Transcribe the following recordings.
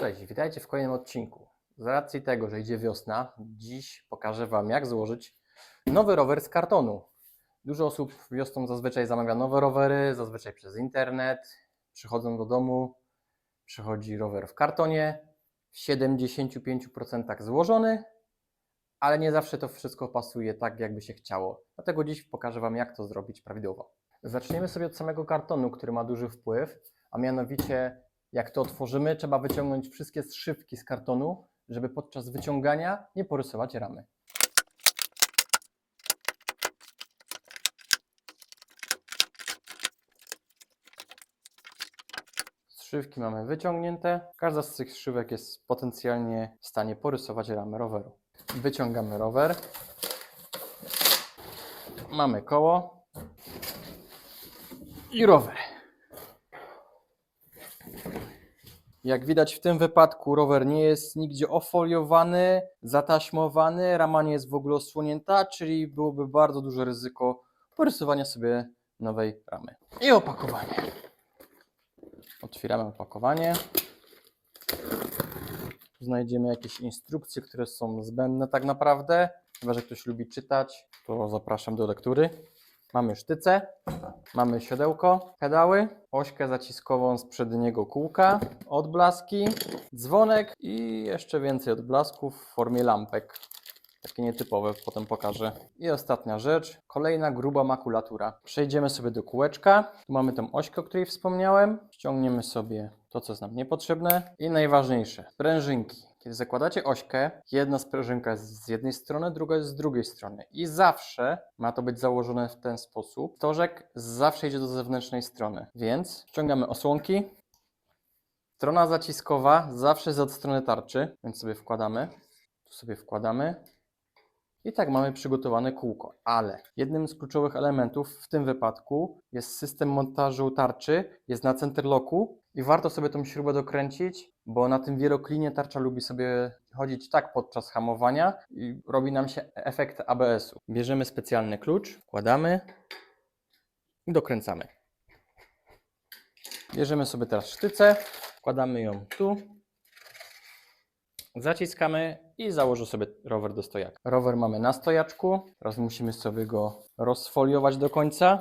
Cześć, witajcie w kolejnym odcinku. Z racji tego, że idzie wiosna, dziś pokażę Wam, jak złożyć nowy rower z kartonu. Dużo osób wiosną zazwyczaj zamawia nowe rowery, zazwyczaj przez internet. Przychodzą do domu, przychodzi rower w kartonie, w 75% złożony, ale nie zawsze to wszystko pasuje tak, jakby się chciało. Dlatego dziś pokażę Wam, jak to zrobić prawidłowo. Zaczniemy sobie od samego kartonu, który ma duży wpływ, a mianowicie jak to otworzymy, trzeba wyciągnąć wszystkie zszywki z kartonu, żeby podczas wyciągania nie porysować ramy. Zszywki mamy wyciągnięte. Każda z tych szywek jest potencjalnie w stanie porysować ramę roweru. Wyciągamy rower. Mamy koło i rower. Jak widać w tym wypadku rower nie jest nigdzie ofoliowany, zataśmowany, rama nie jest w ogóle osłonięta, czyli byłoby bardzo duże ryzyko porysowania sobie nowej ramy. I opakowanie. Otwieramy opakowanie. Znajdziemy jakieś instrukcje, które są zbędne tak naprawdę. Chyba, że ktoś lubi czytać, to zapraszam do lektury. Mamy sztyce, mamy siodełko, pedały, ośkę zaciskową z przedniego kółka, odblaski, dzwonek i jeszcze więcej odblasków w formie lampek. Takie nietypowe, potem pokażę. I ostatnia rzecz, kolejna gruba makulatura. Przejdziemy sobie do kółeczka. Tu mamy tą ośkę, o której wspomniałem. Ściągniemy sobie to, co jest nam niepotrzebne. I najważniejsze, sprężynki. Kiedy zakładacie ośkę, jedna sprężynka jest z jednej strony, druga jest z drugiej strony. I zawsze ma to być założone w ten sposób. Stożek zawsze idzie do zewnętrznej strony. Więc ściągamy osłonki. Strona zaciskowa zawsze jest od strony tarczy, więc sobie wkładamy. Tu sobie wkładamy. I tak mamy przygotowane kółko, ale jednym z kluczowych elementów w tym wypadku jest system montażu tarczy, jest na centerlocku i warto sobie tą śrubę dokręcić, bo na tym wieloklinie tarcza lubi sobie chodzić tak podczas hamowania i robi nam się efekt ABS-u. Bierzemy specjalny klucz, wkładamy i dokręcamy. Bierzemy sobie teraz sztycę, wkładamy ją tu, Zaciskamy i założę sobie rower do stojaka. Rower mamy na stojaczku. Teraz musimy sobie go rozfoliować do końca.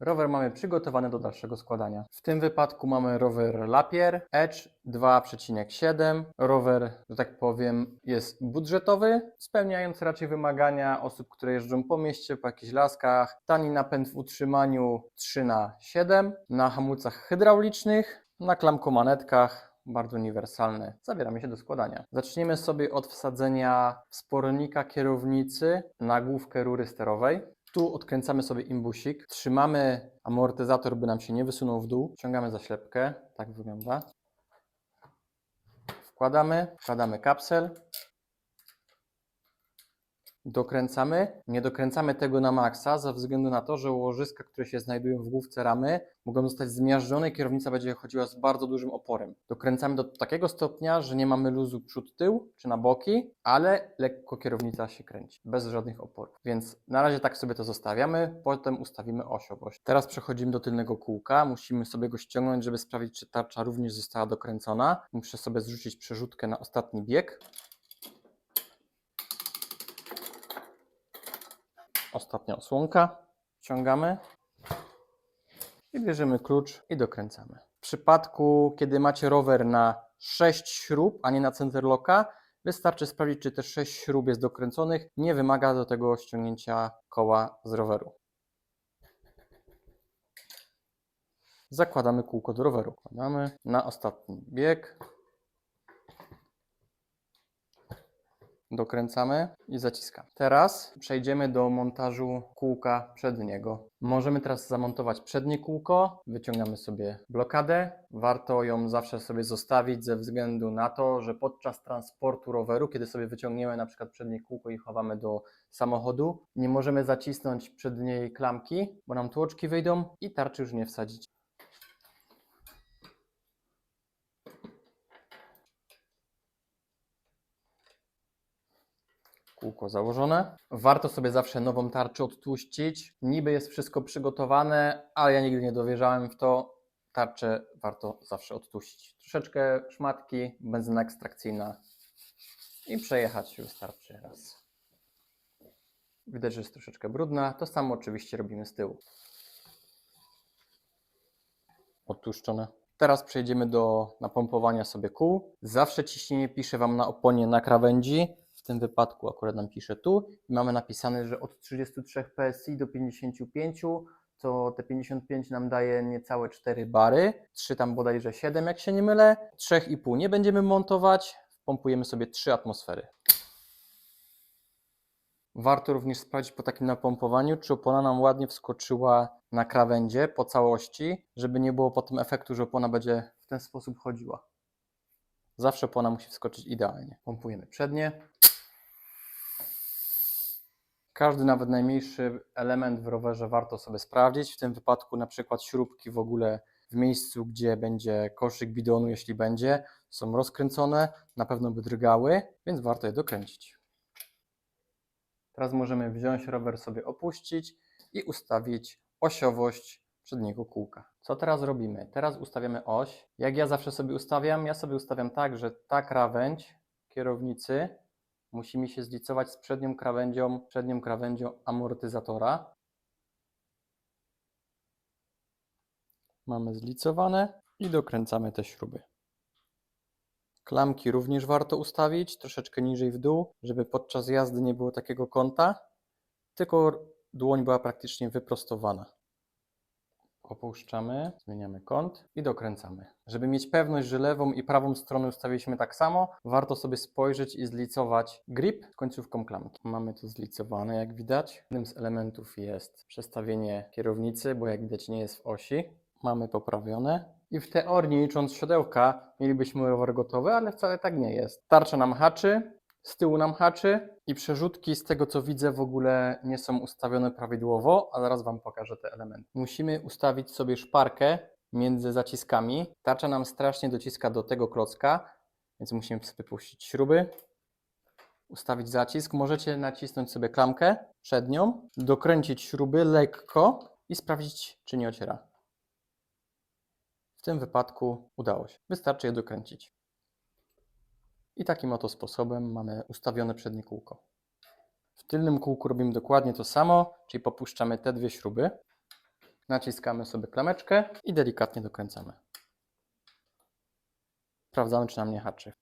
Rower mamy przygotowany do dalszego składania. W tym wypadku mamy rower Lapier Edge 2,7. Rower, że tak powiem, jest budżetowy, spełniając raczej wymagania osób, które jeżdżą po mieście, po jakichś laskach. Tani napęd w utrzymaniu 3x7, na hamulcach hydraulicznych, na klamkomanetkach, bardzo uniwersalny. Zabieramy się do składania. Zaczniemy sobie od wsadzenia spornika kierownicy na główkę rury sterowej. Tu odkręcamy sobie imbusik, trzymamy amortyzator, by nam się nie wysunął w dół, ściągamy zaślepkę, tak wygląda. Wkładamy, wkładamy kapsel, dokręcamy. Nie dokręcamy tego na maksa ze względu na to, że łożyska, które się znajdują w główce ramy, mogą zostać zmiażdżone i kierownica będzie chodziła z bardzo dużym oporem. Dokręcamy do takiego stopnia, że nie mamy luzu przód-tył czy na boki, ale lekko kierownica się kręci, bez żadnych oporów. Więc na razie tak sobie to zostawiamy, potem ustawimy osiowość. Teraz przechodzimy do tylnego kółka, musimy sobie go ściągnąć, żeby sprawdzić, czy tarcza również została dokręcona. Muszę sobie zrzucić przerzutkę na ostatni bieg. Ostatnia osłonka. Wciągamy. I bierzemy klucz i dokręcamy. W przypadku, kiedy macie rower na 6 śrub, a nie na centerlocka, wystarczy sprawdzić, czy te 6 śrub jest dokręconych. Nie wymaga do tego ściągnięcia koła z roweru. Zakładamy kółko do roweru. Wkładamy na ostatni bieg. Dokręcamy i zaciskamy. Teraz przejdziemy do montażu kółka przedniego. Możemy teraz zamontować przednie kółko, wyciągamy sobie blokadę. Warto ją zawsze sobie zostawić ze względu na to, że podczas transportu roweru, kiedy sobie wyciągniemy na przykład przednie kółko i chowamy do samochodu, nie możemy zacisnąć przedniej klamki, bo nam tłoczki wyjdą i tarczy już nie wsadzić. Kółko założone. Warto sobie zawsze nową tarczę odtłuścić. Niby jest wszystko przygotowane, ale ja nigdy nie dowierzałem w to. Tarczę warto zawsze odtłuścić. Troszeczkę szmatki, benzyna ekstrakcyjna i przejechać wystarczy raz. Widać, że jest troszeczkę brudna. To samo oczywiście robimy z tyłu. Odtłuszczone. Teraz przejdziemy do napompowania sobie kół. Zawsze ciśnienie piszę Wam na oponie na krawędzi. Tym wypadku akurat nam pisze tu. I mamy napisane, że od 33 PSI do 55 to te 55 nam daje niecałe 4 bary. 3 tam bodajże 7, jak się nie mylę. 3,5 nie będziemy montować. Pompujemy sobie 3 atmosfery. Warto również sprawdzić po takim napompowaniu, czy opona nam ładnie wskoczyła na krawędzie po całości, żeby nie było potem efektu, że opona będzie w ten sposób chodziła. Zawsze opona musi wskoczyć idealnie. Pompujemy przednie. Każdy, nawet najmniejszy element w rowerze warto sobie sprawdzić. W tym wypadku na przykład śrubki w ogóle w miejscu, gdzie będzie koszyk bidonu, jeśli będzie, są rozkręcone, na pewno by drgały, więc warto je dokręcić. Teraz możemy wziąć rower sobie opuścić i ustawić osiowość przedniego kółka. Co teraz robimy? Teraz ustawiamy oś. Jak ja zawsze sobie ustawiam? Ja sobie ustawiam tak, że ta krawędź kierownicy musi mi się zlicować z przednią krawędzią, przednią krawędzią amortyzatora. Mamy zlicowane i dokręcamy te śruby. Klamki również warto ustawić troszeczkę niżej w dół, żeby podczas jazdy nie było takiego kąta, tylko dłoń była praktycznie wyprostowana. Opuszczamy, zmieniamy kąt i dokręcamy. Żeby mieć pewność, że lewą i prawą stronę ustawiliśmy tak samo, warto sobie spojrzeć i zlicować grip końcówką klamki. Mamy to zlicowane, jak widać. Jednym z elementów jest przestawienie kierownicy, bo jak widać nie jest w osi. Mamy poprawione. I w teorii, licząc siodełka, mielibyśmy rower gotowy, ale wcale tak nie jest. Tarcza nam haczy, z tyłu nam haczy i przerzutki z tego co widzę w ogóle nie są ustawione prawidłowo, a zaraz Wam pokażę te elementy. Musimy ustawić sobie szparkę między zaciskami. Tarcza nam strasznie dociska do tego klocka, więc musimy sobie puścić śruby, ustawić zacisk. Możecie nacisnąć sobie klamkę przednią, dokręcić śruby lekko i sprawdzić czy nie ociera. W tym wypadku udało się. Wystarczy je dokręcić. I takim oto sposobem mamy ustawione przednie kółko. W tylnym kółku robimy dokładnie to samo, czyli popuszczamy te dwie śruby, naciskamy sobie klameczkę i delikatnie dokręcamy. Sprawdzamy, czy nam nie haczy.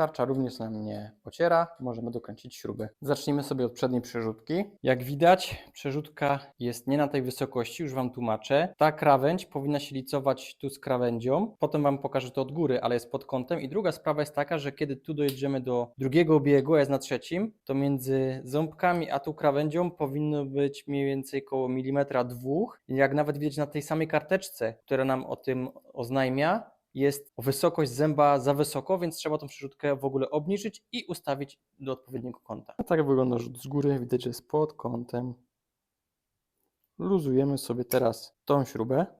Tarcza również nam nie ociera, możemy dokręcić śruby. Zacznijmy sobie od przedniej przerzutki. Jak widać, przerzutka jest nie na tej wysokości, już Wam tłumaczę. Ta krawędź powinna się licować tu z krawędzią. Potem Wam pokażę to od góry, ale jest pod kątem. I druga sprawa jest taka, że kiedy tu dojedziemy do drugiego biegu, a jest na trzecim, to między ząbkami a tu krawędzią powinno być mniej więcej około milimetra dwóch. Jak nawet widać na tej samej karteczce, która nam o tym oznajmia, jest wysokość zęba za wysoko, więc trzeba tą przerzutkę w ogóle obniżyć i ustawić do odpowiedniego kąta. A tak wygląda rzut z góry, widać, że jest pod kątem. Luzujemy sobie teraz tą śrubę.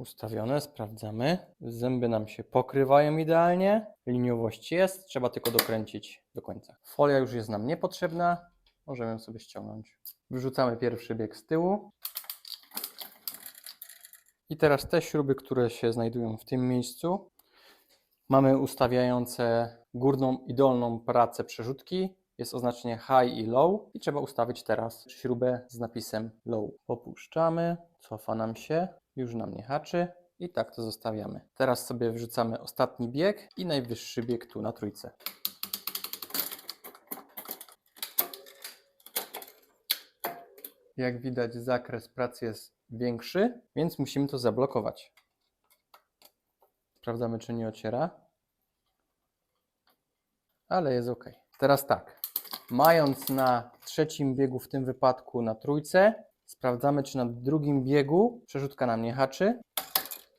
Ustawione, sprawdzamy. Zęby nam się pokrywają idealnie. Liniowość jest, trzeba tylko dokręcić do końca. Folia już jest nam niepotrzebna, możemy ją sobie ściągnąć. Wyrzucamy pierwszy bieg z tyłu. I teraz te śruby, które się znajdują w tym miejscu, mamy ustawiające górną i dolną pracę przerzutki. Jest oznaczenie high i low i trzeba ustawić teraz śrubę z napisem low. Popuszczamy, cofa nam się, już nam nie haczy i tak to zostawiamy. Teraz sobie wrzucamy ostatni bieg i najwyższy bieg tu na trójce. Jak widać zakres pracy jest większy, więc musimy to zablokować. Sprawdzamy czy nie ociera. Ale jest ok. Teraz tak. Mając na trzecim biegu, w tym wypadku na trójce, sprawdzamy czy na drugim biegu przerzutka nam nie haczy.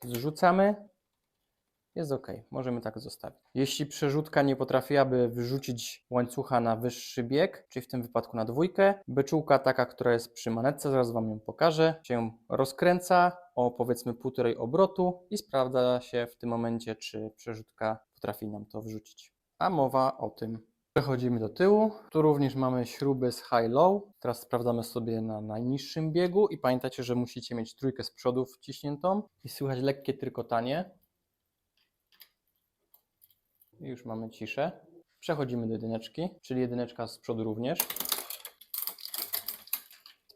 Zrzucamy jest ok, możemy tak zostawić. Jeśli przerzutka nie potrafiłaby wyrzucić łańcucha na wyższy bieg, czyli w tym wypadku na dwójkę, beczułka taka, która jest przy manetce, zaraz Wam ją pokażę, się rozkręca o powiedzmy półtorej obrotu i sprawdza się w tym momencie, czy przerzutka potrafi nam to wrzucić. A mowa o tym Przechodzimy do tyłu. Tu również mamy śruby z high-low. Teraz sprawdzamy sobie na najniższym biegu i pamiętajcie, że musicie mieć trójkę z przodu wciśniętą i słychać lekkie trykotanie. I już mamy ciszę. Przechodzimy do jedyneczki, czyli jedyneczka z przodu również.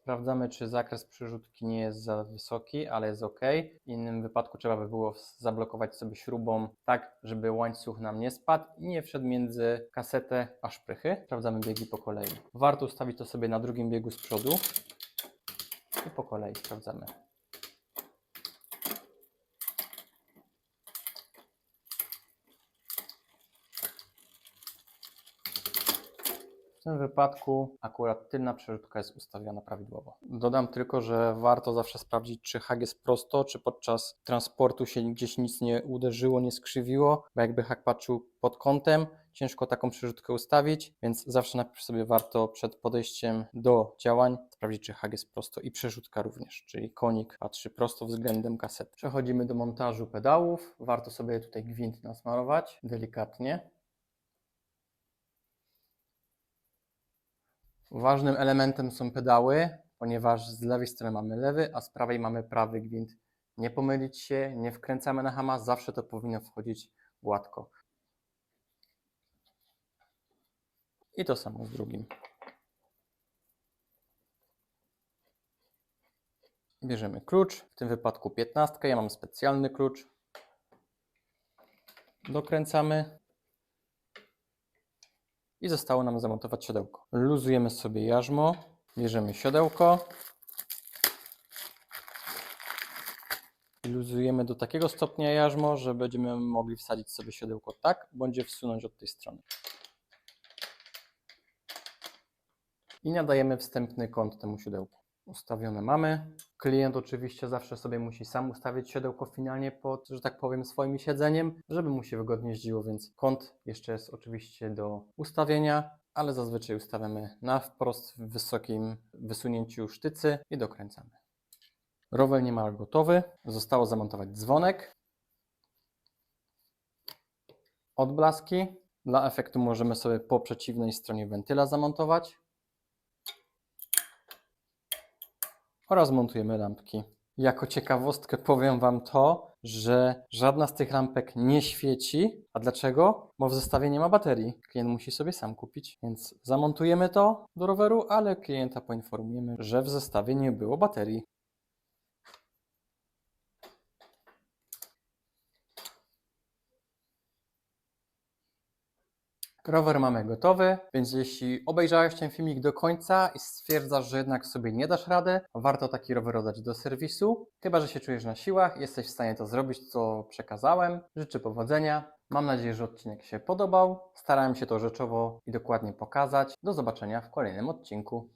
Sprawdzamy, czy zakres przerzutki nie jest za wysoki, ale jest ok. W innym wypadku trzeba by było zablokować sobie śrubą tak, żeby łańcuch nam nie spadł i nie wszedł między kasetę a szprychy. Sprawdzamy biegi po kolei. Warto ustawić to sobie na drugim biegu z przodu i po kolei sprawdzamy. W tym wypadku akurat tylna przerzutka jest ustawiona prawidłowo. Dodam tylko, że warto zawsze sprawdzić, czy hak jest prosto, czy podczas transportu się gdzieś nic nie uderzyło, nie skrzywiło, bo jakby hak patrzył pod kątem, ciężko taką przerzutkę ustawić, więc zawsze najpierw sobie warto przed podejściem do działań sprawdzić, czy hak jest prosto i przerzutka również, czyli konik patrzy prosto względem kasety. Przechodzimy do montażu pedałów. Warto sobie tutaj gwint nasmarować delikatnie. Ważnym elementem są pedały, ponieważ z lewej strony mamy lewy, a z prawej mamy prawy gwint. Nie pomylić się, nie wkręcamy na hama, zawsze to powinno wchodzić gładko. I to samo z drugim. Bierzemy klucz, w tym wypadku 15. Ja mam specjalny klucz. Dokręcamy i zostało nam zamontować siodełko. Luzujemy sobie jarzmo, bierzemy siodełko i luzujemy do takiego stopnia jarzmo, że będziemy mogli wsadzić sobie siodełko tak, bądź wsunąć od tej strony. I nadajemy wstępny kąt temu siodełku. Ustawione mamy. Klient oczywiście zawsze sobie musi sam ustawić siodełko finalnie pod, że tak powiem, swoim siedzeniem, żeby mu się wygodnie jeździło, więc kąt jeszcze jest oczywiście do ustawienia, ale zazwyczaj ustawiamy na wprost w wysokim wysunięciu sztycy i dokręcamy. Rower niemal gotowy. Zostało zamontować dzwonek. Odblaski. Dla efektu możemy sobie po przeciwnej stronie wentyla zamontować. Oraz montujemy lampki. Jako ciekawostkę powiem Wam to, że żadna z tych lampek nie świeci. A dlaczego? Bo w zestawie nie ma baterii. Klient musi sobie sam kupić. Więc zamontujemy to do roweru, ale klienta poinformujemy, że w zestawie nie było baterii. Rower mamy gotowy, więc jeśli obejrzałeś ten filmik do końca i stwierdzasz, że jednak sobie nie dasz rady, warto taki rower oddać do serwisu. Chyba, że się czujesz na siłach, jesteś w stanie to zrobić, co przekazałem. Życzę powodzenia. Mam nadzieję, że odcinek się podobał. Starałem się to rzeczowo i dokładnie pokazać. Do zobaczenia w kolejnym odcinku.